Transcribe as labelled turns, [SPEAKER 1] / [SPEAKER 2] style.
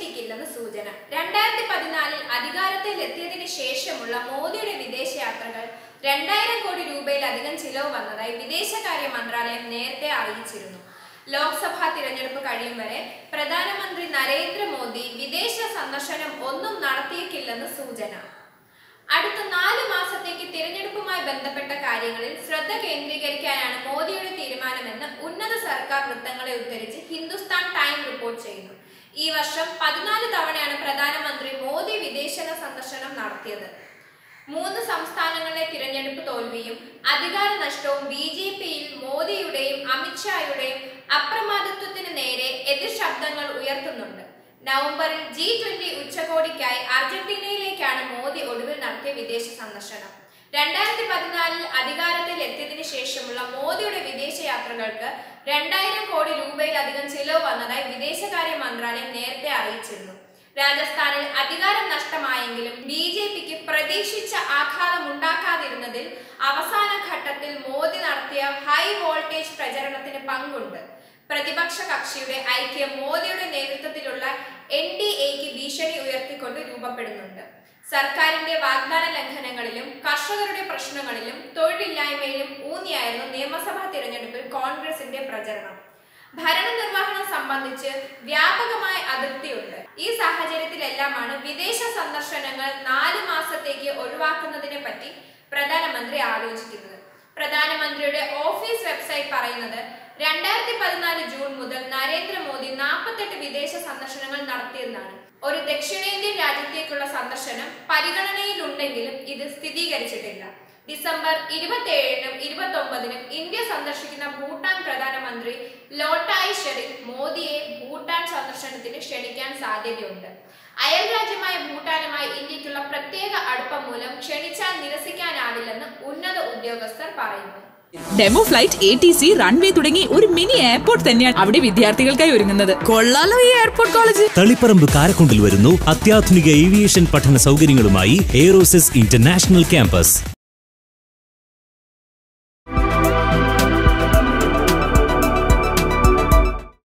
[SPEAKER 1] വിദേശത്തെത്തിക്കില്ലെന്ന് സൂചന. രണ്ടായിരത്തി പതിനാലിൽ അധികാരത്തിൽ എത്തിയതിനു ശേഷമുള്ള മോദിയുടെ വിദേശയാത്രകൾ രണ്ടായിരം കോടി രൂപയിലധികം ചിലവ് വന്നതായി വിദേശകാര്യ മന്ത്രാലയം നേരത്തെ അറിയിച്ചിരുന്നു. ലോക്സഭാ തിരഞ്ഞെടുപ്പ് കഴിയും വരെ പ്രധാനമന്ത്രി നരേന്ദ്രമോദി വിദേശ സന്ദർശനം ഒന്നും നടത്തിയേക്കില്ലെന്ന് സൂചന. അടുത്ത നാല് മാസത്തേക്ക് തിരഞ്ഞെടുപ്പുമായി ബന്ധപ്പെട്ട കാര്യങ്ങളിൽ ശ്രദ്ധ കേന്ദ്രീകരിക്കാനാണ് മോദിയുടെ തീരുമാനമെന്ന് ഉന്നത സർക്കാർ വൃത്തങ്ങളെ ഉദ്ധരിച്ച് ഹിന്ദുസ്ഥാൻ ടൈം റിപ്പോർട്ട് ചെയ്യുന്നു. ഈ വർഷം പതിനാല് തവണയാണ് പ്രധാനമന്ത്രി മോദി വിദേശ സന്ദർശനം നടത്തിയത്. മൂന്ന് സംസ്ഥാനങ്ങളിലെ തിരഞ്ഞെടുപ്പ് തോൽവിയും അധികാര നഷ്ടവും ബി ജെ പിയിൽ മോദിയുടെയും അമിത്ഷായുടെയും അപ്രമാദിത്വത്തിന് നേരെ എതിർ ശബ്ദങ്ങൾ ഉയർത്തുന്നുണ്ട്. നവംബറിൽ ജി ട്വന്റി ഉച്ചകോടിക്കായി അർജന്റീനയിലേക്കാണ് മോദി ഒടുവിൽ നടത്തിയ വിദേശ സന്ദർശനം. രണ്ടായിരത്തി പതിനാലിൽ അധികാരത്തിൽ എത്തിയതിനു ശേഷമുള്ള മോദിയുടെ വിദേശ യാത്രകൾക്ക് രണ്ടായിരം കോടി രൂപയിലധികം ചിലവ് വന്നതായി വിദേശകാര്യ മന്ത്രാലയം നേരത്തെ അറിയിച്ചിരുന്നു. രാജസ്ഥാനിൽ അധികാരം നഷ്ടമായെങ്കിലും ബി ജെ പിക്ക് പ്രതീക്ഷിച്ച ആഘാതം ഉണ്ടാക്കാതിരുന്നതിൽ അവസാന ഘട്ടത്തിൽ മോദി നടത്തിയ ഹൈ വോൾട്ടേജ് പ്രചരണത്തിന് പങ്കുണ്ട്. പ്രതിപക്ഷ കക്ഷിയുടെ ഐക്യം മോദിയുടെ നേതൃത്വത്തിലുള്ള എൻ ഡി എക്ക് ഭീഷണി ഉയർത്തിക്കൊണ്ട് രൂപപ്പെടുന്നുണ്ട്. സർക്കാരിന്റെ വാഗ്ദാന ലംഘനങ്ങളിലും കർഷകരുടെ പ്രശ്നങ്ങളിലും തൊഴിലില്ലായ്മയിലും ഊന്നിയായിരുന്നു നിയമസഭാ തിരഞ്ഞെടുപ്പിൽ കോൺഗ്രസിന്റെ പ്രചരണം. ഭരണനിർവഹണം സംബന്ധിച്ച് വ്യാപകമായ അതിർത്തിയുണ്ട്. ഈ സാഹചര്യത്തിലെല്ലാമാണ് വിദേശ സന്ദർശനങ്ങൾ നാല് മാസത്തേക്ക് ഒഴിവാക്കുന്നതിനെ പറ്റി പ്രധാനമന്ത്രി ആലോചിക്കുന്നത്. പ്രധാനമന്ത്രിയുടെ ഓഫീസ് വെബ്സൈറ്റ് പറയുന്നത് രണ്ടായിരത്തി പതിനാല് ജൂൺ മുതൽ നരേന്ദ്രമോദി നാൽപ്പത്തെട്ട് വിദേശ സന്ദർശനങ്ങൾ നടത്തിയെന്നാണ്. ഒരു ദക്ഷിണേന്ത്യൻ രാജ്യത്തേക്കുള്ള സന്ദർശനം പരിഗണനയിലുണ്ടെങ്കിലും ഇത് സ്ഥിരീകരിച്ചിട്ടില്ല. ഡിസംബർ ഇരുപത്തി ഏഴിനും ഇരുപത്തി ഒമ്പതിനും ഇന്ത്യ സന്ദർശിക്കുന്ന ഭൂട്ടാൻ പ്രധാനമന്ത്രി ലോട്ടായ് ഷെറിഫ് മോദിയെ ഭൂട്ടാൻ സന്ദർശനത്തിന് ക്ഷണിക്കാൻ സാധ്യതയുണ്ട്. അയൽ രാജ്യമായ ഭൂട്ടാനുമായി ഇന്ത്യക്കുള്ള പ്രത്യേക അടുപ്പം മൂലം ക്ഷണിച്ചാൽ നിരസിക്കാനാവില്ലെന്ന് ഉന്നത ഉദ്യോഗസ്ഥർ പറയുന്നു.
[SPEAKER 2] Demo flight A T C runway തുടങ്ങി ഒരു മിനി എയർപോർട്ട് തന്നെയാണ് അവിടെ വിദ്യാർത്ഥികൾക്കായി ഒരുങ്ങുന്നത്. കൊള്ളാലോ ഈ എയർപോർട്ട് കോളേജ്
[SPEAKER 3] തളിപ്പറമ്പ് കാരക്കുണ്ടിൽ വരുന്നു അത്യാധുനിക ഏവിയേഷൻ പഠന സൗകര്യങ്ങളുമായി എയറോസിസ് ഇന്റർനാഷണൽ ക്യാമ്പസ്